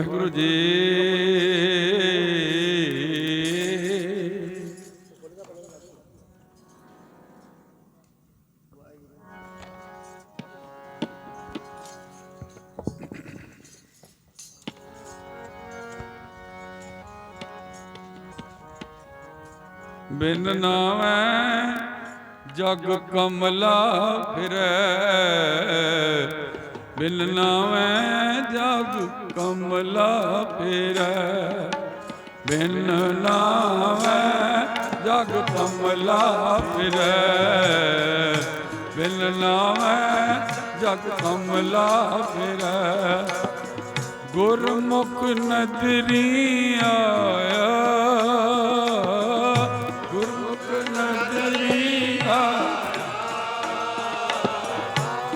ਵਾਹਿਗੁਰੂ ਜੀ। ਬਿਨ ਨਾਮੈ ਜਗ ਕਮਲਾ ਫਿਰੈ। ਬਿਨ ਨਾਮੈ ਜਗ ਕਮਲਾ ਫਿਰੈ, ਬਿਨ ਨਾਮੈ ਜਗ ਕਮਲਾ ਫਿਰੈ। ਬਿਨ ਨਾਮੈ ਜਗ ਕਮਲਾ ਫਿਰੈ। ਗੁਰਮੁਖ ਨਦਰੀ ਆਇਆ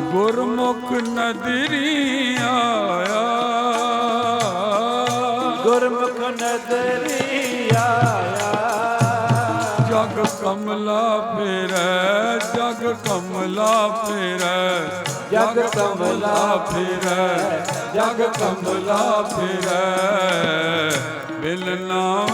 ਗੁਰਮੁਖ ਨਦਰੀ ਆਇਆ। ਗੁਰਮੁਖ ਨਦਰੀ ਆਇਆ। ਜਗ ਕਮਲਾ ਫੇਰੈ ਜਗ ਕਮਲਾ ਫੇਰੈ। ਜਗ ਕਮਲਾ ਫੇਰੈ ਜਗ ਕਮਲਾ ਫੇਰੈ। ਬਿਲ ਨਾਮੈ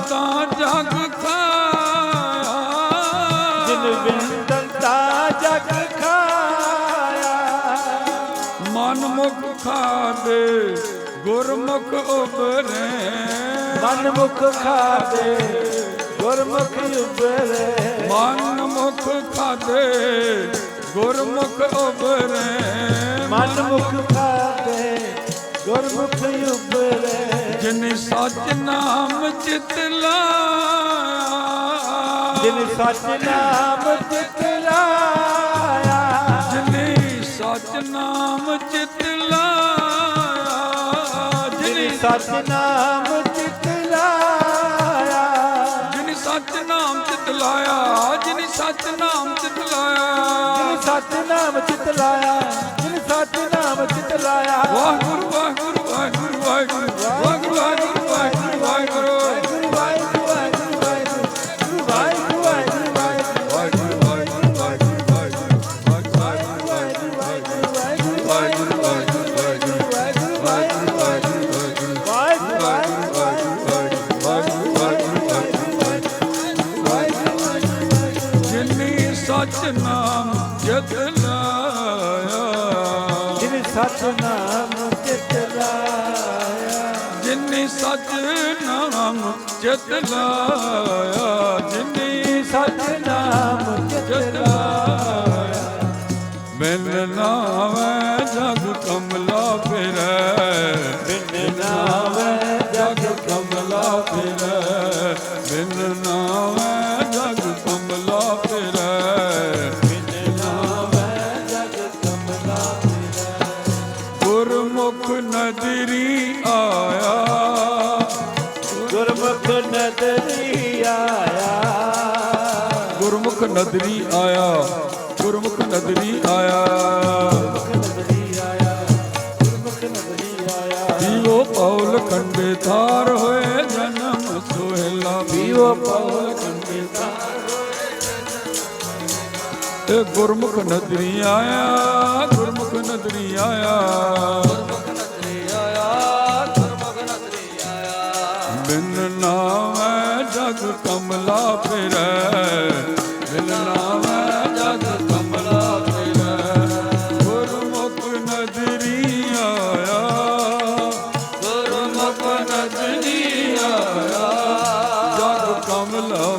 ਦੰਤਾ ਜਗ ਖਾਇਆ। ਜਿਨ ਵਿੰਦੰਤਾ ਜਗ ਖਾਇਆ। ਮਨ ਮੁਖ ਖਾਦੇ ਗੁਰਮੁਖ ਉਬਰੇ ਮਨ ਮੁਖ ਖਾਦੇ ਗੁਰਮੁਖ ਉਬਰੇ ਮਨ ਮੁਖ ਖਾਦੇ ਗੁਰਮੁਖ ਉਬਰੇ ਮਨ ਮੁਖ ਖਾਦੇ ਗੁਰਮੁਖ ਉਬਰੇ ਜਿਨ ਸਚ ਨਾਮ ਚਿਤ ਲਾਇਆ। ਜਿਨ ਸਚ ਨਾਮ ਚਿਤ ਲਾਇਆ। ਜਿਨ ਸਚ ਨਾਮ ਚਿਤ ਲਾਇਆ। ਜਿਨ ਜਿਨ ਸਚ ਨਾਮ ਚਿਤ ਲਾਇਆ। ਜਿਨ ਸਚ ਨਾਮ ਚਿਤ ਲਾਇਆ। ਜਿਨ ਸਚ ਨਾਮ ਚਿਤ ਲਾਇਆ। ਜਿਨ ਸਚ ਨਾਮ ਚਿਤ ਲਾਇਆ। ਜਿਨ ਸਚ ਨਾਮ ਚਿਤ ਲਾਇਆ। ਵਾਹਿਗੁਰੂ ਵਾਹਿਗੁਰੂ। ਵਾਹਿਗੁਰੂ ਸਤਨਾਮ ਚਿਤ ਲਾਇਆ। ਜਿਨੇ ਸਤਨਾਮ ਚਿਤ ਲਾਇਆ। ਜਿਨੇ ਸਤਨਾਮ ਚਿਤ ਲਾਇਆ। ਬਿਨ ਨਾਵੇ ਜਗ ਕਮਲਾ ਫਿਰੈ। ਬਿਨ ਨਾਵੇ ਜਗ ਕਮਲਾ ਫਿਰੈ। ਬਿਨ ਨਾਵੇ ਨਦਰੀ ਆਇਆ। ਗੁਰਮੁਖ ਨਦਰੀ ਆਇਆ। ਜੀਵੋ ਪੌਲ ਕੰਡੇ ਥਾਰ ਹੋਏ ਜਨਮ ਸੁਹੇਲਾ। ਜੀਵੋ ਪਉਲ ਕੰਡੇ ਤੇ ਗੁਰਮੁਖ ਨਦਰੀ ਆਇਆ ਗੁਰਮੁਖ ਨਦਰੀ ਆਇਆ।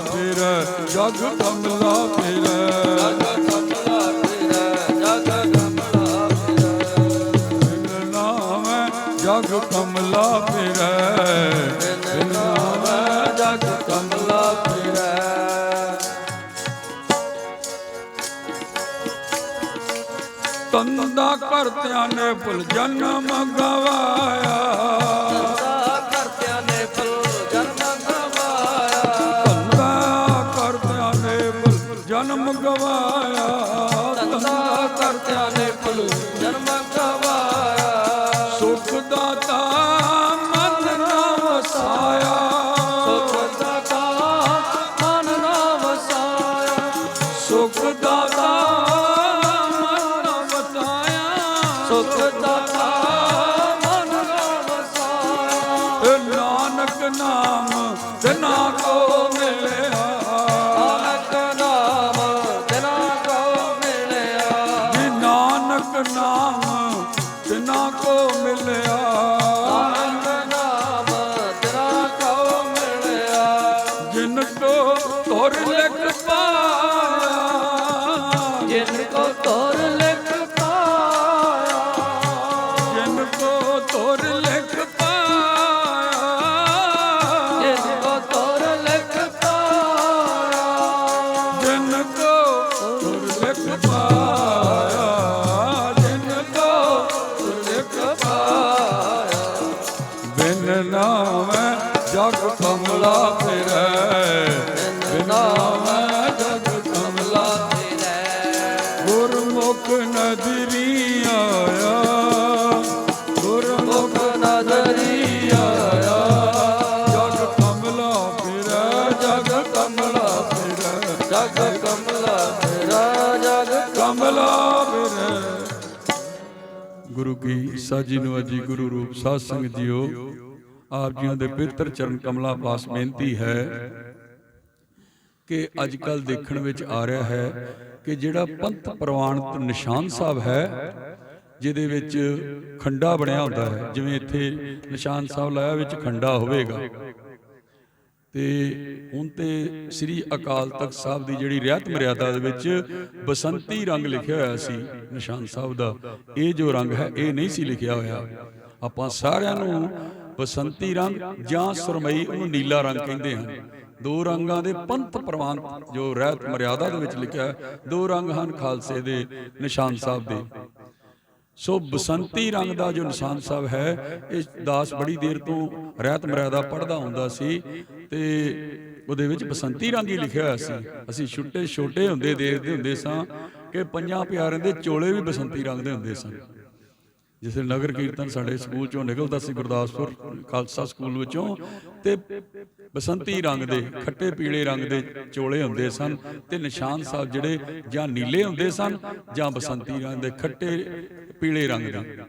ਫਿਰ ਫਿਰ। ਨਾਮ ਜਗ ਫਿਰ। ਬਿਨ ਨਾਮ ਜਗ ਕਮਲਾ ਤੰਦਾ ਕਰਤਿਆਂ ਨੇ ਭੁਲ ਜਨਮ ਗਵਾਇਆ। ਜਿਨ ਕੋ ਤੁਰ ਕਮਲਾ ਗੁਰੂ ਕੀ ਸਾਜੀ ਨੂੰ ਅਜੀ ਗੁਰੂ ਰੂਪ ਸਾਧ ਸੰਗਤ ਜੀਓ, ਆਪ ਜੀਆਂ ਦੇ ਪਵਿੱਤਰ ਚਰਨ ਕਮਲਾ ਪਾਸ ਬੇਨਤੀ ਹੈ ਕਿ ਅੱਜ ਕੱਲ ਦੇਖਣ ਵਿੱਚ ਆ ਰਿਹਾ ਹੈ ਕਿ ਜਿਹੜਾ ਪੰਥ ਪ੍ਰਵਾਨਤ ਨਿਸ਼ਾਨ ਸਾਹਿਬ ਹੈ, ਜਿਹਦੇ ਵਿੱਚ ਖੰਡਾ ਬਣਿਆ ਹੁੰਦਾ ਹੈ, ਜਿਵੇਂ ਇੱਥੇ ਨਿਸ਼ਾਨ ਸਾਹਿਬ ਲਾਇਆ ਵਿੱਚ ਖੰਡਾ ਹੋਵੇਗਾ। ਤੇ ਹੁਣ ਤੇ ਸ੍ਰੀ ਅਕਾਲ ਤਖਤ ਸਾਹਿਬ ਦੀ ਜਿਹੜੀ ਰਿਆਤ ਮਰਿਆਦਾ ਦੇ ਵਿੱਚ ਬਸੰਤੀ ਰੰਗ ਲਿਖਿਆ ਹੋਇਆ ਸੀ, ਨਿਸ਼ਾਨ ਸਾਹਿਬ ਦਾ। ਇਹ ਜੋ ਰੰਗ ਹੈ, ਇਹ ਨਹੀਂ ਸੀ ਲਿਖਿਆ ਹੋਇਆ। ਆਪਾਂ ਸਾਰਿਆਂ ਨੂੰ ਬਸੰਤੀ ਰੰਗ ਜਾਂ ਸੁਰਮਈ ਉਹਨੂੰ ਨੀਲਾ ਰੰਗ ਕਹਿੰਦੇ ਹਨ। ਦੋ ਰੰਗਾਂ ਦੇ ਪੰਥ ਪ੍ਰਵਾਨ ਜੋ ਰਹਿਤ ਮਰਿਆਦਾ ਦੇ ਵਿੱਚ ਲਿਖਿਆ ਦੋ ਰੰਗ ਹਨ ਖਾਲਸੇ ਦੇ ਨਿਸ਼ਾਨ ਸਾਹਿਬ ਦੇ। ਸੋ ਬਸੰਤੀ ਰੰਗ ਦਾ ਜੋ ਨਿਸ਼ਾਨ ਸਾਹਿਬ ਹੈ, ਇਹ ਦਾਸ ਬੜੀ ਦੇਰ ਤੋਂ ਰਹਿਤ ਮਰਿਆਦਾ ਪੜਦਾ ਹੁੰਦਾ ਸੀ ਤੇ ਉਹਦੇ ਵਿੱਚ ਬਸੰਤੀ ਰੰਗ ਹੀ ਲਿਖਿਆ ਹੋਇਆ ਸੀ। ਅਸੀਂ ਛੋਟੇ ਛੋਟੇ ਹੁੰਦੇ ਦੇਖਦੇ ਹੁੰਦੇ ਸਾਂ ਕਿ ਪੰਜਾਂ ਪਿਆਰਿਆਂ ਦੇ ਚੋਲੇ ਵੀ ਬਸੰਤੀ ਰੰਗ ਦੇ ਹੁੰਦੇ ਸਨ। ਜਿਸ ਨਗਰ ਕੀਰਤਨ ਸਾਡੇ ਸਕੂਲ ਚੋਂ ਨਿਕਲਦਾ ਸੀ ਗੁਰਦਾਸਪੁਰ, ਖਾਲਸਾ ਸਕੂਲ ਵਿੱਚੋਂ, ਤੇ ਬਸੰਤੀ ਰੰਗ ਦੇ, ਖੱਟੇ ਪੀਲੇ ਰੰਗ ਦੇ ਚੋਲੇ ਹੁੰਦੇ ਸਨ ਤੇ ਨਿਸ਼ਾਨ ਸਾਹਿਬ ਜਿਹੜੇ ਜਾਂ ਨੀਲੇ ਹੁੰਦੇ ਸਨ ਜਾਂ ਬਸੰਤੀ ਰੰਗ ਦੇ, ਖੱਟੇ ਪੀਲੇ ਰੰਗ ਦੇ।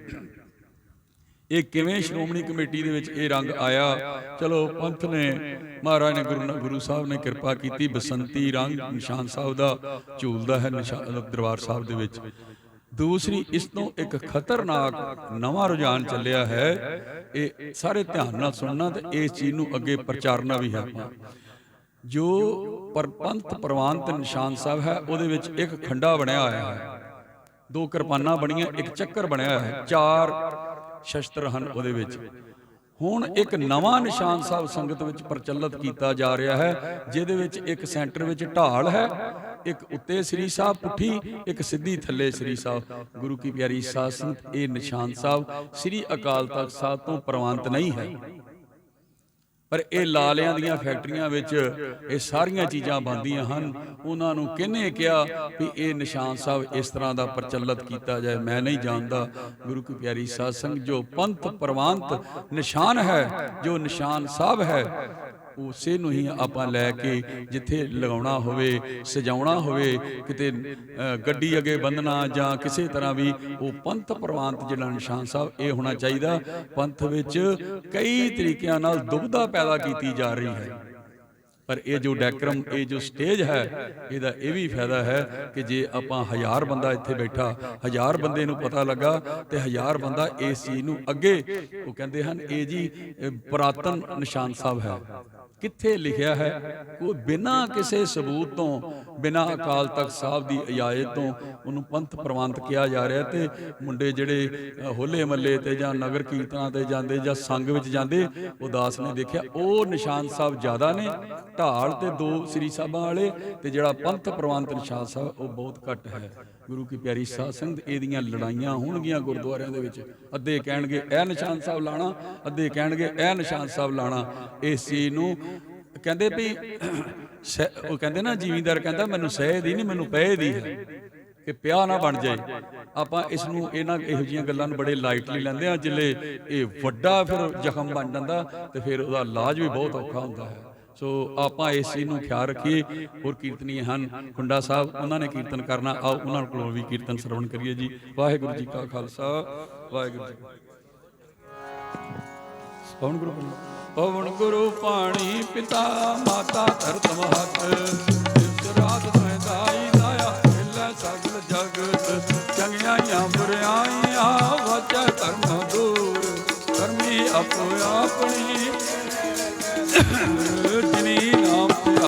ਇਹ ਕਿਵੇਂ ਸ਼੍ਰੋਮਣੀ ਕਮੇਟੀ ਦੇ ਵਿੱਚ ਇਹ ਰੰਗ ਆਇਆ? ਚਲੋ ਪੰਥ ਨੇ, ਮਹਾਰਾਜ ਨੇ ਗੁਰੂ ਗੁਰੂ ਸਾਹਿਬ ਨੇ ਕਿਰਪਾ ਕੀਤੀ ਬਸੰਤੀ ਰੰਗ ਨਿਸ਼ਾਨ ਸਾਹਿਬ ਦਾ, ਝੂਲਦਾ ਹੈ ਨਿਸ਼ਾਨ ਦਰਬਾਰ ਸਾਹਿਬ ਦੇ ਵਿੱਚ। ਦੂਸਰੀ ਇਸ ਤੋਂ ਇੱਕ ਖਤਰਨਾਕ ਨਵਾਂ ਰੁਝਾਨ ਚੱਲਿਆ ਹੈ। ਇਹ ਸਾਰੇ ਧਿਆਨ ਨਾਲ ਸੁਣਨਾ ਤੇ ਇਸ ਚੀਜ਼ ਨੂੰ ਅੱਗੇ ਪ੍ਰਚਾਰਨਾ ਵੀ ਹੈ ਜੋ ਪਰਪੰਥ ਪ੍ਰਵਾਨ ਤੇ ਨਿਸ਼ਾਨ ਸਾਹਿਬ ਹੈ ਉਹਦੇ ਵਿੱਚ ਇੱਕ ਖੰਡਾ ਬਣਿਆ ਹੋਇਆ ਹੈ। ਦੋ ਕਿਰਪਾਨਾਂ ਬਣੀਆਂ ਇੱਕ ਚੱਕਰ ਬਣਿਆ ਹੋਇਆ ਹੈ। ਚਾਰ ਸ਼ਸਤਰ ਹਨ ਉਹਦੇ ਵਿੱਚ। ਹੁਣ ਇੱਕ ਨਵਾਂ ਨਿਸ਼ਾਨ ਸਾਹਿਬ ਸੰਗਤ ਵਿੱਚ ਪ੍ਰਚਲਿਤ ਕੀਤਾ ਜਾ ਰਿਹਾ ਹੈ ਜਿਹਦੇ ਵਿੱਚ ਇੱਕ ਸੈਂਟਰ ਵਿੱਚ ਢਾਲ ਹੈ। ਇੱਕ ਉੱਤੇ ਸ੍ਰੀ ਸਾਹਿਬ ਪੁੱਠੀ, ਇੱਕ ਸਿੱਧੀ ਥੱਲੇ ਸ੍ਰੀ ਸਾਹਿਬ। ਗੁਰੂ ਕੀ ਪਿਆਰੀ ਸਾਧ ਸੰਗਤ, ਇਹ ਨਿਸ਼ਾਨ ਸਾਹਿਬ ਸ੍ਰੀ ਅਕਾਲ ਤਖਤ ਸਾਹਿਬ ਤੋਂ ਪ੍ਰਵਾਨਤ ਨਹੀਂ ਹੈ। ਪਰ ਇਹ ਲਾਲਿਆਂ ਦੀਆਂ ਫੈਕਟਰੀਆਂ ਵਿੱਚ ਇਹ ਸਾਰੀਆਂ ਚੀਜ਼ਾਂ ਬਣਦੀਆਂ ਹਨ। ਉਹਨਾਂ ਨੂੰ ਕਿਹਨੇ ਕਿਹਾ ਵੀ ਇਹ ਨਿਸ਼ਾਨ ਸਾਹਿਬ ਇਸ ਤਰ੍ਹਾਂ ਦਾ ਪ੍ਰਚਲਿਤ ਕੀਤਾ ਜਾਏ? ਮੈਂ ਨਹੀਂ ਜਾਣਦਾ। ਗੁਰੂ ਕੀ ਪਿਆਰੀ ਸਾਧ ਸੰਗਤ, ਜੋ ਪੰਥ ਪ੍ਰਵਾਨਤ ਨਿਸ਼ਾਨ ਹੈ, ਜੋ ਨਿਸ਼ਾਨ ਸਾਹਿਬ ਹੈ ਉਸੇ ਨੂੰ ਹੀ ਆਪਾਂ ਲੈ ਕੇ ਜਿੱਥੇ ਲਗਾਉਣਾ ਹੋਵੇ, ਸਜਾਉਣਾ ਹੋਵੇ, ਕਿਤੇ ਗੱਡੀ ਅੱਗੇ ਬੰਨਣਾ ਜਾਂ ਕਿਸੇ ਤਰ੍ਹਾਂ ਵੀ, ਉਹ ਪੰਥ ਪ੍ਰਵਾਨਤ ਜਿਹੜਾ ਨਿਸ਼ਾਨ ਸਾਹਿਬ, ਇਹ ਹੋਣਾ ਚਾਹੀਦਾ। ਪੰਥ ਵਿੱਚ ਕਈ ਤਰੀਕਿਆਂ ਨਾਲ ਦੁਬਦਾ ਪੈਦਾ ਕੀਤੀ ਜਾ ਰਹੀ ਹੈ। ਪਰ ਇਹ ਜੋ ਡੈਕਰਮ, ਇਹ ਜੋ ਸਟੇਜ ਹੈ, ਇਹਦਾ ਇਹ ਵੀ ਫਾਇਦਾ ਹੈ ਕਿ ਜੇ ਆਪਾਂ ਹਜ਼ਾਰ ਬੰਦਾ ਇੱਥੇ ਬੈਠਾ, ਹਜ਼ਾਰ ਬੰਦੇ ਨੂੰ ਪਤਾ ਲੱਗਾ ਤੇ ਹਜ਼ਾਰ ਬੰਦਾ ਇਸ ਚੀਜ਼ ਨੂੰ ਅੱਗੇ, ਉਹ ਕਹਿੰਦੇ ਹਨ, ਇਹ ਜੀ ਇਹ ਪੁਰਾਤਨ ਨਿਸ਼ਾਨ ਸਾਹਿਬ ਹੈ। ਕਿੱਥੇ ਲਿਖਿਆ ਹੈ? ਕੋਈ ਬਿਨਾਂ ਕਿਸੇ ਸਬੂਤ ਤੋਂ, ਬਿਨਾਂ ਅਕਾਲ ਤਖਤ ਸਾਹਿਬ ਦੀ ਇਜਾਜ਼ਤ ਤੋਂ ਉਹਨੂੰ ਪੰਥ ਪ੍ਰਵੰਤ ਕਿਹਾ ਜਾ ਰਿਹਾ ਤੇ ਮੁੰਡੇ ਜਿਹੜੇ ਹੋਲੇ ਮੱਲੇ ਤੇ ਜਾਂ ਨਗਰ ਕੀਰਤਨਾਂ ਤੇ ਜਾਂਦੇ ਜਾਂ ਸੰਗ ਵਿੱਚ ਜਾਂਦੇ ਉਦਾਸ ਨੇ ਦੇਖਿਆ, ਉਹ ਨਿਸ਼ਾਨ ਸਾਹਿਬ ਜ਼ਿਆਦਾ ਨੇ ਢਾਲ ਤੇ ਦੋ ਸ੍ਰੀ ਸਾਹਿਬਾਂ ਵਾਲੇ ਤੇ ਜਿਹੜਾ ਪੰਥ ਪ੍ਰਵਾਨਿਤ ਨਿਸ਼ਾਨ ਸਾਹਿਬ, ਉਹ ਬਹੁਤ ਘੱਟ ਹੈ। ਗੁਰੂ ਕੀ ਪਿਆਰੀ ਸਾਧ ਸੰਗਤ, ਇਹਦੀਆਂ ਲੜਾਈਆਂ ਹੋਣਗੀਆਂ ਗੁਰਦੁਆਰਿਆਂ ਦੇ ਵਿੱਚ। ਅੱਧੇ ਕਹਿਣਗੇ ਇਹ ਨਿਸ਼ਾਨ ਸਾਹਿਬ ਲਾਣਾ। ਅੱਧੇ ਕਹਿਣਗੇ ਇਹ ਨਿਸ਼ਾਨ ਸਾਹਿਬ ਲਾਣਾ। ਇਸ ਚੀਜ਼ ਨੂੰ ਕਹਿੰਦੇ ਵੀ ਸਹਿ- ਉਹ ਕਹਿੰਦੇ ਨਾ, ਜ਼ਿਮੀਂਦਾਰ ਕਹਿੰਦਾ, ਮੈਨੂੰ ਸਹਿ ਦੀ ਨਹੀਂ, ਮੈਨੂੰ ਪਏ ਦੀ ਹੈ ਕਿ ਪਿਆ ਨਾ ਬਣ ਜਾਏ। ਆਪਾਂ ਇਸ ਨੂੰ ਇਹਨਾਂ ਇਹੋ ਜਿਹੀਆਂ ਗੱਲਾਂ ਨੂੰ ਬੜੇ ਲਾਈਟਲੀ ਲੈਂਦੇ ਆ ਜਿੱਲੇ ਇਹ ਵੱਡਾ ਫਿਰ ਜ਼ਖਮ ਬਣ ਜਾਂਦਾ ਤੇ ਫਿਰ ਉਹਦਾ ਇਲਾਜ ਵੀ ਬਹੁਤ ਔਖਾ ਹੁੰਦਾ ਹੈ। ਸੋ ਆਪਾਂ ਇਸ ਚੀਜ਼ ਨੂੰ ਖਿਆਲ ਰੱਖੀਏ। ਹੋਰ ਕੀਰਤਨੀ ਹਨ। ਕੁੰਡਾ ਸਾਹਿਬ, ਉਹਨਾਂ ਨੇ ਕੀਰਤਨ ਕਰਨਾ। ਆਓ, ਉਹਨਾਂ ਕੋਲੋਂ ਵੀ ਕੀਰਤਨ ਸਰਵਣ ਕਰੀਏ ਜੀ। ਵਾਹਿਗੁਰੂ ਜੀ ਕਾ ਖਾਲਸਾ। ਵਾਹਿਗੁਰੂ ਜੀ ਪਵਨ ਗੁਰੂ ਪੜ੍ਹੋ। ਪਵਨ ਗੁਰੂ ਪਾਣੀ, ਪਿਤਾ, ਮਾਤਾ, ਧਰਤ ਮਹਤ। ਇਸ ਰਾਤ ਮੈਂ ਦਾਈ ਦਾਇਆ, ਮਿਲੈ ਸਗਲ ਜਗਤ। ਚੰਗਿਆਈਆਂ ਬੁਰਿਆਈਆਂ, ਵਚੈ ਕਰਮ ਦੂਰ। ਕਰਮੀ ਆਪੋ ਆਪਣੀ Dinin